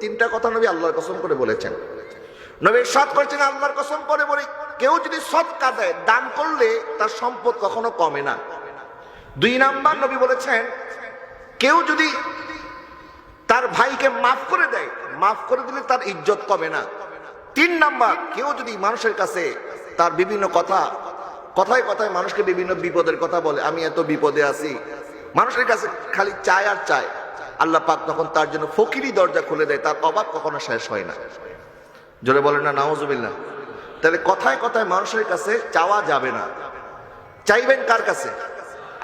তিনটা কথা নবী আল্লাহর কসম করে বলেছেন। নবী সৎ করেছেন, আল্লাহর কসম করে বলি কেউ যদি সৎকা দেয়, দান করলে তার সম্পদ কখনো কমে না। দুই নাম্বার নবী বলেছেন, কেউ যদি তার ভাইকে মাফ করে দেয়, মাফ করে দিলে তার ইজ্জত কমে না। তিন নাম্বার, কেউ যদি মানুষের কাছে তার বিভিন্ন কথা, কথায় কথায় মানুষকে বিভিন্ন বিপদের কথা বলে, আমি এত বিপদে আছি। মানুষের কাছে খালি চায় আর চায়। আল্লাহ পাক তখন তার জন্য ফকিরি দরজা খুলে দেয়, তার অভাব কখনো শেষ হয় না। জোরে বলেন না নাওজুবিল্লাহ তাহলে কথায় কথায় মানুষের কাছে চাওয়া যাবে না। চাইবেন কার কাছে?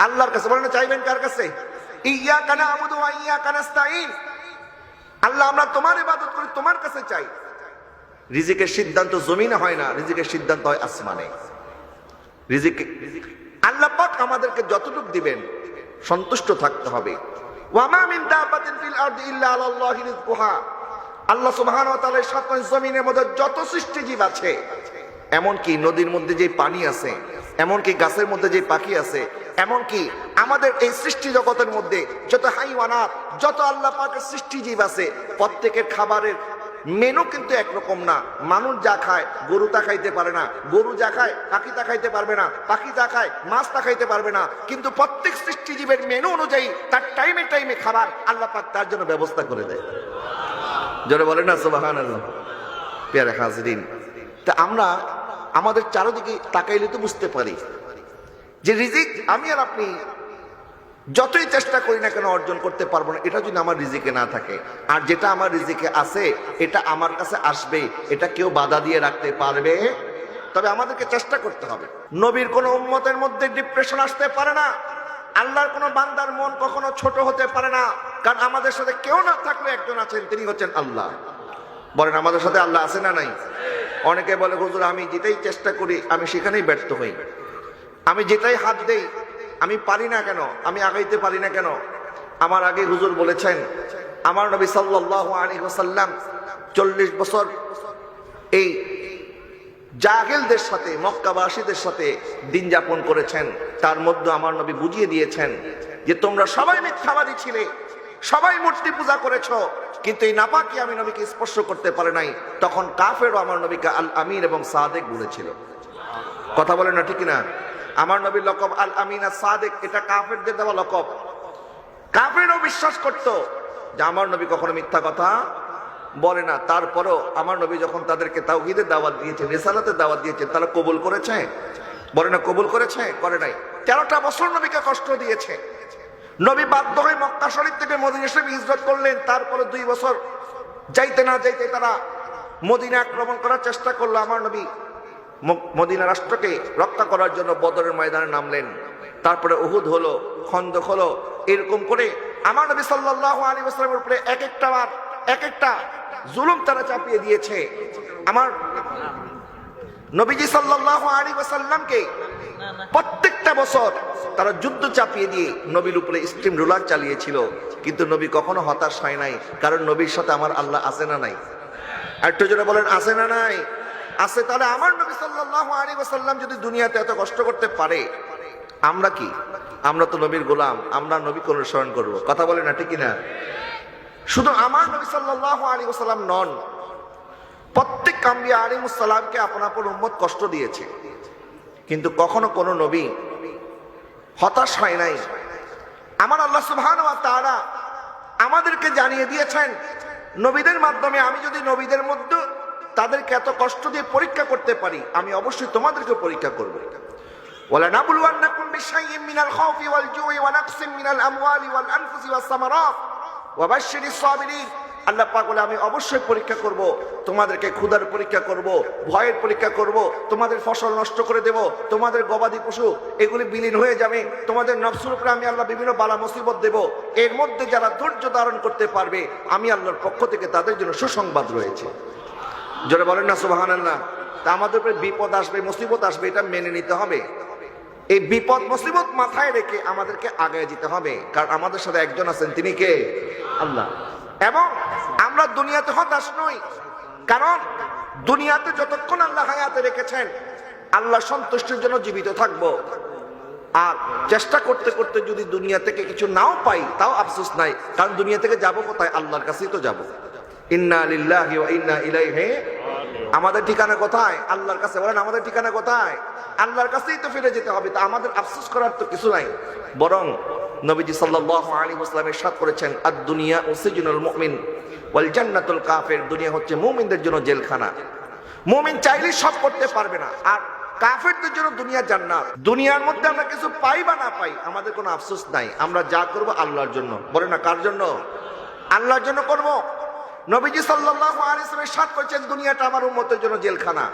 আল্লাহর কাছে। বলেন না, চাইবেন কার কাছে? ইয়া কানা ওয়া ইয়া কানাস্তাইন আল্লাহ, আমরা তোমার ইবাদত করি, তোমার কাছে চাই। রিজিকের সিদ্ধান্ত জমিনে হয় না, রিজিকের সিদ্ধান্ত হয় আসমানে। রিজিক আল্লাহ পাক আমাদেরকে যতটুকু দিবেন, সন্তুষ্ট থাকতে হবে। ওয়ামা আল্লাহ সাত মধ্যে যত সৃষ্টিজীব আছে, এমনকি নদীর মধ্যে যে পানি আছে, এমনকি গাছের মধ্যে যে পাখি আছে, এমনকি আমাদের এই সৃষ্টি জগতের মধ্যে যত হাইওয়ানাত, যত আল্লাহ পাকের সৃষ্টিজীব আছে, প্রত্যেকের খাবারের মেনু কিন্তু একরকম না। মানুষ যা খায়, গরু তা খাইতে পারে না। গরু যা খায়, পাখি তা খাইতে পারবে না। পাখি যা খায়, মাছ তা খাইতে পারবে না। কিন্তু প্রত্যেক সৃষ্টিজীবের মেনু অনুযায়ী তার টাইমে টাইমে খাবার আল্লাহ পাক তার জন্য ব্যবস্থা করে দেয়। জোরে বলে না সুবাহান আল্লাহ পেয়ারে হাজরিন, তা আমরা আমাদের চারদিকে তাকাইলে তো বুঝতে পারি। যে রিজিক আমি আর আপনি যতই চেষ্টা করি না কেন অর্জন করতে পারব না, এটা যদি আমার রিজিকে না থাকে। আর যেটা আমার রিজিকে আছে, এটা আমার কাছে আসবে, এটা কেউ বাধা দিয়ে রাখতে পারবে। তবে আমাদেরকে চেষ্টা করতে হবে। নবীর কোনো উম্মতের মধ্যে ডিপ্রেশন আসতে পারে না। আল্লাহর কোন বান্দার মন কখনো ছোট হতে পারে না। কারণ আমাদের সাথে কেউ না থাকলে একজন আছেন, তিনি হচ্ছেন আল্লাহ। বলেন, আমাদের সাথে আল্লাহ আছে না নাই? অনেকে বলে, হুজুর, আমি যেটাই চেষ্টা করি, আমি সেখানেই ব্যর্থ হই। আমি যেটাই হাত দেই আমি পারি না কেন? আমি আগাইতে পারি না কেন? আমার আগে হুজুর বলেছেন, আমার নবী সাল্লাল্লাহু আলাইহি ওয়াসাল্লাম চল্লিশ বছর এই জাহেলদের সাথে, মক্কাবাসীদের সাথে দিন যাপন করেছেন। তার মধ্যে আমার নবী বুঝিয়ে দিয়েছেন যে তোমরা সবাই মিথ্যাবাদী ছিলে, সবাই মূর্তি পূজা করেছ, কিন্তু এই নাপাকি আমি নবীকে স্পর্শ করতে পারে নাই। তখন কাফেরও আমার নবীকে আল আমিন এবং সাদেক বলেছিল। কথা বলে না ঠিক না আমার নবীর লকব আল আমিনা সাদেক, এটা কাফেরদের দেওয়া লকব। কাফেরও বিশ্বাস করত যে আমার নবী কখনো মিথ্যা কথা বলে না। তারপরও আমার নবী যখন তাদেরকে তাওহিদের দাওয়াত দিয়েছে রেসালাতের দাওয়াত দিয়েছে তারা কবুল করেছে? বলে না কবুল করেছে? করে নাই। তেরোটা বছর নবীকে কষ্ট দিয়েছে। নবী বাধ্য হয়ে মক্কা শরীফ থেকে মদিনা শরীফ হিজরত করলেন। তারপরে দুই বছর যাইতে না যাইতে তারা মদিনা আক্রমণ করার চেষ্টা করল। আমার নবী মদিনা রাষ্ট্রকে রক্ষা করার জন্য বদরের ময়দানে নামলেন। তারপরে উহুদ হলো খন্দক হলো, এরকম করে আমার নবী সাল্লাল্লাহু আলাইহি ওয়াসাল্লামের উপরে এক একটা বার এক একটা জুলুম তারা চাপিয়ে দিয়েছে। আমার নবীজি সাল্লাল্লাহু আলাইহি ওয়াসাল্লামকে প্রত্যেকটা বছর তারা যুদ্ধ চাপিয়ে দিয়ে নবীর উপরে স্টিম রোলার চালিয়েছিল। কিন্তু নবী কখনো হতাশ হয় নাই, কারণ নবীর সাথে আমার আল্লাহ আছে না নাই। একটু জোরে বলেন আছে না নাই? আছে, তাহলে আমার নবী সাল্লাল্লাহু আলাইহি ওয়াসাল্লাম যদি দুনিয়াতে এত কষ্ট করতে পারে, আমরা কি? আমরা তো নবীর গোলাম, আমরা নবীকে অনুসরণ করব। কথা বলে না, ঠিক না শুধু আমার নবী সাল্লাল্লাহু আলাইহি ওয়াসাল্লাম নন, প্রত্যেক কাম্বিয়া আলিমুসাল্লামকে আপন আপন উম্মত কষ্ট দিয়েছে। কিন্তু কখনো কোনো নবী হতাশ হয় নাই। আমার আল্লাহ সুবহান ওয়া তাআলা আমাদেরকে জানিয়ে দিয়েছেন, নবীদের মাধ্যমে আমি যদি নবীদের মধ্যে তাদেরকে এত কষ্ট দিয়ে পরীক্ষা করতে পারি আমি অবশ্যই তোমাদেরকে পরীক্ষা করব ولنبلونكم بشيء من الخوف والجوع ونقص من الأموال والأنفس والثمرات وبشر الصابرين আল্লাহ পাক বলে আমি অবশ্যই পরীক্ষা করব তোমাদেরকে ক্ষুধার পরীক্ষা করব ভয়ের পরীক্ষা করব তোমাদের ফসল নষ্ট করে দেব তোমাদের গবাদি পশু এগুলি বিলীন হয়ে যাবে তোমাদের নফসুর উপরে আমি আল্লাহ বিভিন্ন বালা মুসিবত দেব এর মধ্যে যারা ধৈর্য ধারণ করতে পারবে আমি আল্লাহর পক্ষ থেকে তাদের জন্য সুসংবাদ রয়েছে জোরে বলেন না সুবাহান আল্লাহ তা আমাদের উপরে বিপদ আসবে, মুসিবত আসবে, এটা মেনে নিতে হবে। এই বিপদ, মুসিবত মাথায় রেখে আমাদেরকে আগে যেতে হবে। কারণ আমাদের সাথে একজন আছেন, তিনি কে? আল্লাহ। এবং আমরা দুনিয়াতে হতাশ নই। কারণ দুনিয়াতে যতক্ষণ আল্লাহ হায়াতে রেখেছেন, আল্লাহ সন্তুষ্টির জন্য জীবিত থাকব। আর চেষ্টা করতে করতে যদি দুনিয়া থেকে কিছু নাও পাই, তাও আফসোস নাই। কারণ দুনিয়া থেকে যাব কোথায়? আল্লাহর কাছেই তো যাব। ইন্না লিল্লাহি ওয়া আমাদের ঠিকানা কোথায়? আল্লাহর কাছে বলেন, আমাদের ঠিকানা কোথায়? আল্লাহর কাছেই তো ফিরে যেতে হবে, তা আমাদের আফসোস করার তো কিছু নাই। বরং নবীজি সাল্লাল্লাহু আলাইহি ইরশাদ করেছেন আদ দুনিয়া উসিজুনুল মুমিন ওয়াল জান্নাতুল কাফির। দুনিয়া হচ্ছে মুমিনদের জন্য জেলখানা। মুমিন চাইলেই সব করতে পারবে না, আর কাফেরদের জন্য দুনিয়া জান্নাত। দুনিয়ার মধ্যে আমরা কিছু পাই বা না পাই, আমাদের কোনো আফসোস নাই। আমরা যা করব আল্লাহর জন্য। বলে না, কার জন্য? আল্লাহর জন্য করব? নবীজি আলাইহি ওয়াসাল্লাম সাত করছেন, দুনিয়াটা আমার উম্মতের জন্য জেলখানা।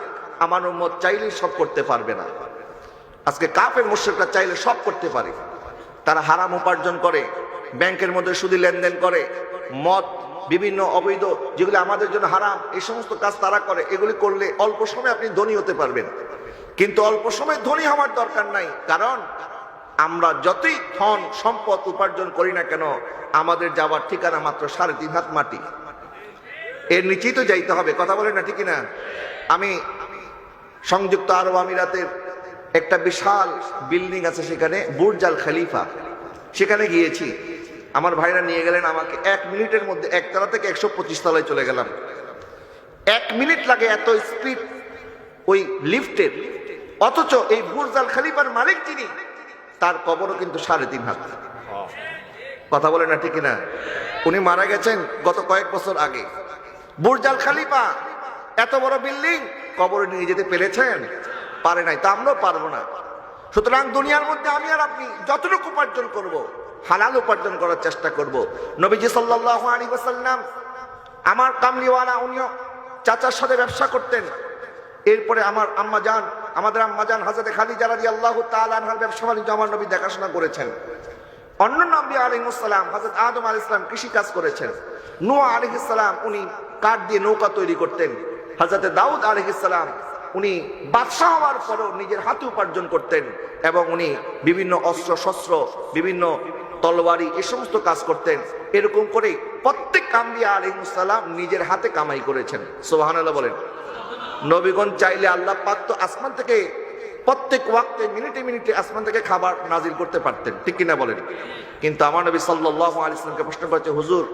আমার উম্মত চাইলেই সব করতে পারবে না। আজকে কাপের মুশরিকরা চাইলে সব করতে পারে। তারা হারাম উপার্জন করে, ব্যাংকের মধ্যে সুদি লেনদেন করে, মদ, বিভিন্ন অবৈধ যেগুলি আমাদের জন্য হারাম, এই সমস্ত কাজ তারা করে, এগুলি করলে অল্প সময় আপনি ধনী হতে পারবেন। কিন্তু অল্প সময় ধনী হওয়ার দরকার নাই। কারণ আমরা যতই ধন, সম্পদ উপার্জন করি না কেন, আমাদের যাওয়ার ঠিকানা মাত্র সাড়ে তিন হাত মাটি। এর নিচেই তো যাইতে হবে কথা বলেন না ঠিকই না? আমি সংযুক্ত আরব আমিরাতের একটা বিশাল বিল্ডিং আছে সেখানে বুর্জাল খালিফা। সেখানে গিয়েছি। আমার ভাইরা নিয়ে গেলেন আমাকে এক মিনিটের মধ্যে একতলা থেকে একশো পঁচিশ তলায় চলে গেলাম। এক মিনিট লাগে এত স্পিড ওই লিফটের। অথচ এই বুর্জাল খালিফার মালিক যিনি তার কবরও কিন্তু সাড়ে তিন হাত। কথা বলে না ঠিক না? উনি মারা গেছেন গত কয়েক বছর আগে। বুর্জাল খালিফা, এত বড় বিল্ডিং, কবরে নিয়ে যেতে পেরেছেন? পারে নাই, তা আমরাও পারব না। সুতরাং দুনিয়ার মধ্যে আমি আর আপনি যতটুকু উপার্জন করব, হালাল উপার্জন করার চেষ্টা করব। নবীজি সাল্লাল্লাহু আলাইহি ওয়াসাল্লাম আমার কামলিওয়ালা, উনিও চাচার সাথে ব্যবসা করতেন। এরপরে আমার আম্মা যান আমাদের আম্মা যান হাজারে খালি খাদিজা রাদিয়াল্লাহু তাআলা আনহার ব্যবসা বাণিজ্য আমার নবী দেখাশোনা করেছেন। অন্য নবী আলাইহিসসালাম হযরত আদম আলাইহিস সালাম কৃষি কাজ করেছেন। নূহ আলাইহিস সালাম, উনি কাঠ দিয়ে নৌকা তৈরি করতেন। হযরত দাউদ আলাইহিস সালাম, উনি বাদশাহ হওয়ার পরও নিজের হাতে উপার্জন করতেন এবং উনি বিভিন্ন অস্ত্র শস্ত্র, বিভিন্ন তলোয়ারি এ সমস্ত কাজ করতেন। এরকম করে প্রত্যেক কাম্বিয়া আলাইহিসসালাম নিজের হাতে কামাই করেছেন। সুবহানাল্লাহ বলেন। নবীগণ চাইলে আল্লাহ তো আসমান থেকে প্রত্যেক ওয়াক্তে মিনিটে মিনিটে আসমান থেকে খাবার নাজিল করতে পারতেন। ঠিক কিনা বলেন? কিন্তু আমার নবী সাল্লাল্লাহু আলাইহি প্রশ্ন করেছে, হুজুর